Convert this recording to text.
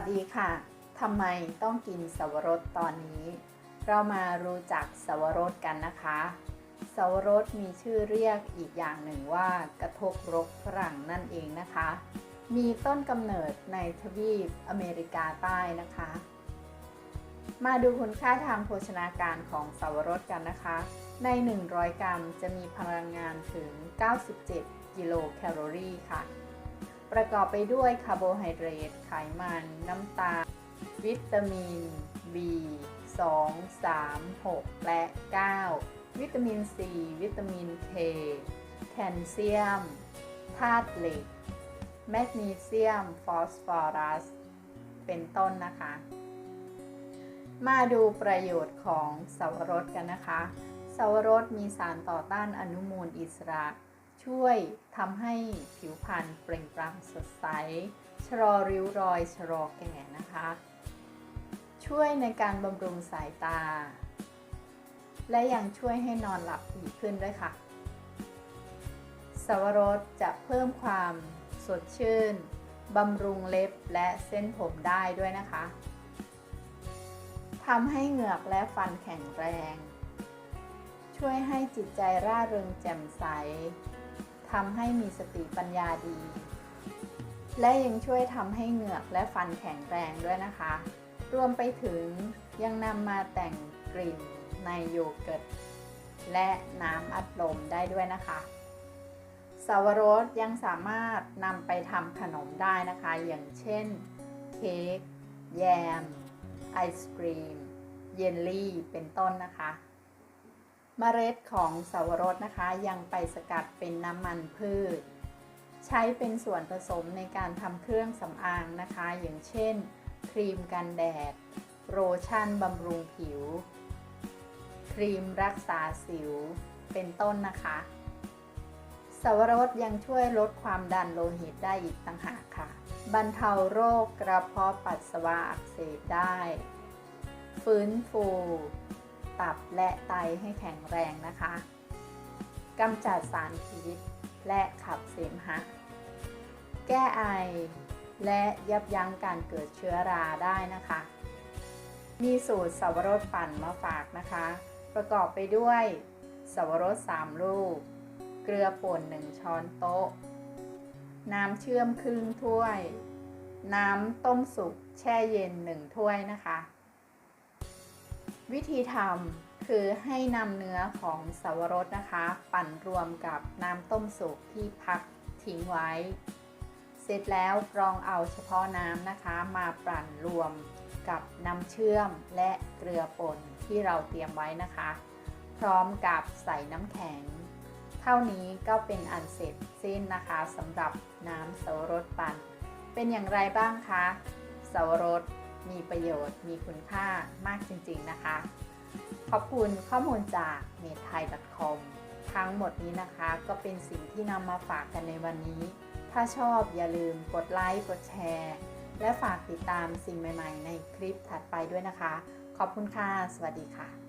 วัสดีค่ะทำไมต้องกินสวรสตอนนี้ เรามารู้จักสวรสกันนะคะ สวรสมีชื่อเรียกอีกอย่างหนึ่งว่ากระทกรกฝรั่งนั่นเองนะคะ มีต้นกำเนิดในทวีปอเมริกาใต้นะคะ มาดูคุณค่าทางโภชนาการของสวรสกันนะคะ ใน 100 กรัมจะมีพลังงานถึง 97 กิโลแคลอรี่ค่ะ ประกอบไปด้วยคาร์โบไฮเดรต ไขมัน น้ำตาล วิตามิน B 2 3 6 และ 9 วิตามิน C วิตามิน K แคลเซียม ธาตุเหล็ก แมกนีเซียม ฟอสฟอรัส เป็นต้นนะคะ มาดูประโยชน์ของสวรสกันนะคะสวรสมีสารต่อต้านอนุมูลอิสระ ช่วยทำให้ผิวพรรณเปล่งปลั่งสดใส ชะลอริ้วรอย ชะลอแก่นะคะ ช่วยในการบำรุงสายตา และยังช่วยให้นอนหลับดีขึ้นด้วยค่ะ สวรสจะเพิ่มความสดชื่นบำรุงเล็บและเส้นผมได้ด้วยนะคะทำให้เหงือกและฟันแข็งแรง ช่วยให้จิตใจร่าเริงแจ่มใส ทำให้มีสติปัญญาดี และยังช่วยทำให้เหงือกและฟันแข็งแรงด้วยนะคะ รวมไปถึงยังนำมาแต่งกลิ่นในโยเกิร์ตและน้ำอัดลมได้ด้วยนะคะสาวรสยังสามารถนำไปทำขนมได้นะคะ อย่างเช่น เค้ก แยม ไอศกรีม เยลลี่ เป็นต้นนะคะ เมล็ดของสาวรสนะคะ ยังไปสกัดเป็นน้ำมันพืช ใช้เป็นส่วนผสมในการทำเครื่องสำอางนะคะ อย่างเช่น ครีมกันแดด โลชั่นบำรุงผิว ครีมรักษาสิวเป็นต้นนะคะสวรสยังช่วยลดความดันโลหิตได้อีกต่างหากค่ะ บรรเทาโรคกระเพาะปัสสาวะอักเสบได้ ฟื้นฟู ตับและไตให้แข็งแรงนะคะกำจัดสารพิษและขับเสมหะ แก้ไอ และยับยั้งการเกิดเชื้อราได้นะคะ มีสูตรสวรสปั่นมาฝากนะคะ ประกอบไปด้วยสวรส3ลูก เกลือป่น 1 ช้อนโต๊ะ น้ำเชื่อมครึ่งถ้วย น้ำต้มสุกแช่เย็น 1 ถ้วยนะคะ วิธีทำคือให้นำเนื้อของสวรสนะคะ ปั่นรวมกับน้ำต้มสุกที่พักทิ้งไว้ เสร็จแล้วกรองเอาเฉพาะน้ำนะคะ มาปั่นรวมกับน้ำเชื่อมและเกลือป่นที่เราเตรียมไว้นะคะ พร้อมกับใส่น้ำแข็ง เท่านี้ก็เป็นอันเสร็จสิ้นนะคะสำหรับน้ำสวรสปั่น เป็นอย่างไรบ้างคะสวรส มีประโยชน์ มีคุณค่ามากจริง ๆ นะคะ ขอบคุณข้อมูลจาก m a d t h a i c o m ทั้งหมดนี้นะคะก็เป็นสิ่งที่นำมาฝากกันในวันนี้ ถ้าชอบอย่าลืมกดไลค์ กดแชร์ และฝากติดตามสิ่งใหม่ ๆ ในคลิปถัดไปด้วยนะคะ ขอบคุณค่ะ สวัสดีค่ะ